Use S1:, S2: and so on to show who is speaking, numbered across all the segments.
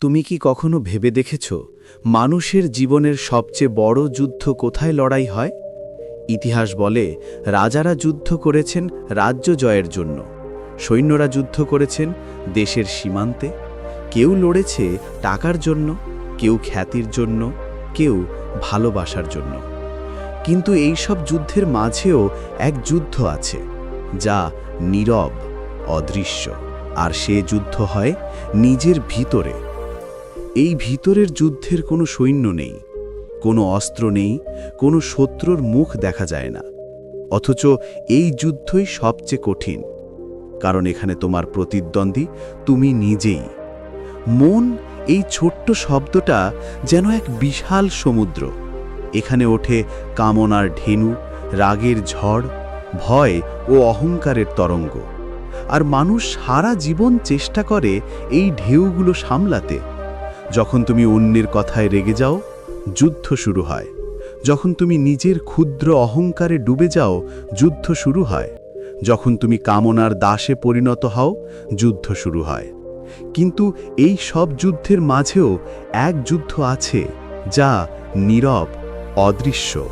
S1: তুমি কি কখনো ভেবে দেখেছ, মানুষের জীবনের সবচেয়ে বড় যুদ্ধ কোথায় লড়াই হয়? ইতিহাস বলে, রাজারা যুদ্ধ করেছেন রাজ্য জয়ের জন্য। সৈন্যরা যুদ্ধ করেছেন দেশের সীমান্তে। কেউ লড়েছে টাকার জন্য, কেউ খ্যাতির জন্য, কেউ ভালোবাসার জন্য। কিন্তু এই সব যুদ্ধের মাঝেও এক যুদ্ধ আছে, যা নীরব, অদৃশ্য। আর সে যুদ্ধ হয় নিজের ভিতরে। এই ভিতরের যুদ্ধের কোনো সৈন্য নেই, কোনো অস্ত্র নেই, কোনো শত্রুর মুখ দেখা যায় না। অথচ এই যুদ্ধই সবচেয়ে কঠিন, কারণ এখানে তোমার প্রতিদ্বন্দ্বী তুমি নিজেই। মন এই ছোট্ট শব্দটা যেন এক বিশাল সমুদ্র। এখানে ওঠে কামনার ঢেনু, রাগের ঝড়, ভয় ও অহংকারের তরঙ্গ। আর মানুষ সারা জীবন চেষ্টা করে এই ঢেউগুলো সামলাতে। যখন তুমি অন্যের কথায় রেগে যাও, যুদ্ধ শুরু হয়। যখন তুমি নিজের ক্ষুদ্র অহংকারে ডুবে যাও, যুদ্ধ শুরু হয়। যখন তুমি কামনার দাসে পরিণত হও, যুদ্ধ শুরু হয়। কিন্তু এই সব যুদ্ধের মাঝেও এক যুদ্ধ আছে, যা নীরব, অদৃশ্য।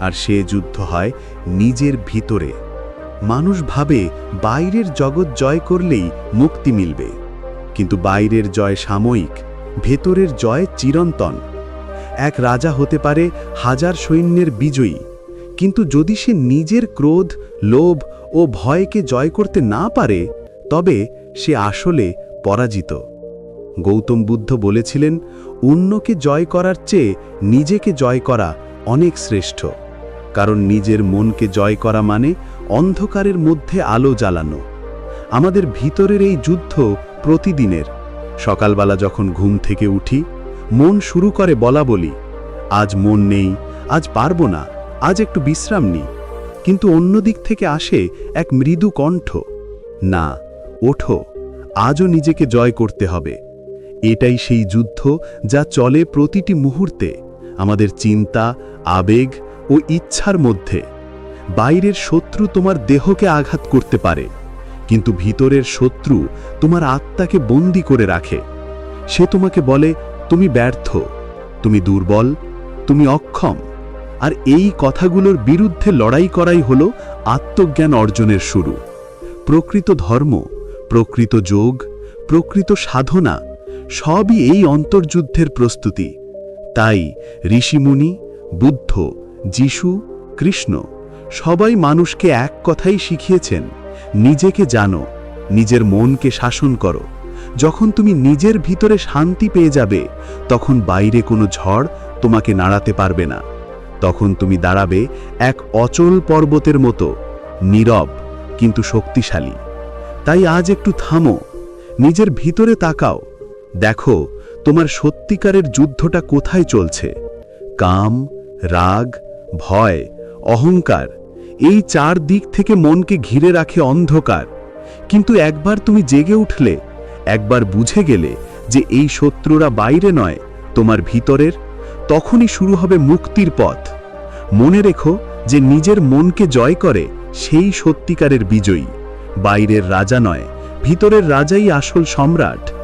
S1: আর সে যুদ্ধ হয় নিজের ভিতরে। মানুষ ভাবে বাইরের জগৎ জয় করলেই মুক্তি মিলবে। কিন্তু বাইরের জয় সাময়িক ভেতরের জয় চিরন্তন। এক রাজা হতে পারে হাজার সৈন্যের বিজয়ী, কিন্তু যদি সে নিজের ক্রোধ, লোভ ও ভয়কে জয় করতে না পারে, তবে সে আসলে পরাজিত। গৌতম বুদ্ধ বলেছিলেন, অন্যকে জয় করার চেয়ে নিজেকে জয় করা অনেক শ্রেষ্ঠ, কারণ নিজের মনকে জয় করা মানে অন্ধকারের মধ্যে আলো জ্বালানো। আমাদের ভিতরের এই যুদ্ধ প্রতিদিনের সকালবেলা যখন ঘুম থেকে উঠি, মন শুরু করে বলা বলি, আজ মন নেই, আজ পারব না, আজ একটু বিশ্রাম নি। কিন্তু অন্য দিক থেকে আসে এক মৃদু কণ্ঠ, না, ওঠো, আজও নিজেকে জয় করতে হবে। এটাই সেই যুদ্ধ যা চলে প্রতিটি মুহূর্তে, আমাদের চিন্তা, আবেগ ও ইচ্ছার মধ্যে। বাইরের শত্রু তোমার দেহকে আঘাত করতে পারে। কিন্তু ভিতরের শত্রু তোমার আত্মাকে বন্দি করে রাখে। সে তোমাকে বলে, তুমি ব্যর্থ, তুমি দুর্বল, তুমি অক্ষম। আর এই কথাগুলোর বিরুদ্ধে লড়াই করাই হল আত্মজ্ঞান অর্জনের শুরু। প্রকৃত ধর্ম, প্রকৃত যোগ, প্রকৃত সাধনা, সবই এই অন্তর্যুদ্ধের প্রস্তুতি। তাই ঋষিমুনি, বুদ্ধ, যিশু, কৃষ্ণ সবাই মানুষকে এক কথাই শিখিয়েছেন নিজেকে জানো, নিজের মনকে শাসন করো। যখন তুমি নিজের ভিতরে শান্তি পেয়ে যাবে, তখন বাইরে কোনো ঝড় তোমাকে নাড়াতে পারবে না। তখন তুমি দাঁড়াবে এক অচল পর্বতের মতো, নীরব, কিন্তু শক্তিশালী। তাই আজ একটু থামো, নিজের ভিতরে তাকাও। দেখো, তোমার সত্যিকারের যুদ্ধটা কোথায় চলছে? কাম, রাগ, ভয়, অহংকার এই চার দিক থেকে মনকে ঘিরে রাখে অন্ধকার। কিন্তু একবার তুমি জেগে উঠলে, একবার বুঝে গেলে যে এই শত্রুরা বাইরে নয়, তোমার ভিতরের, তখনই শুরু হবে মুক্তির পথ। মনে রেখো যে নিজের মনকে জয় করে সেই সত্যিকারের বিজয়ী। বাইরের রাজা নয়, ভিতরের রাজাই আসল সম্রাট।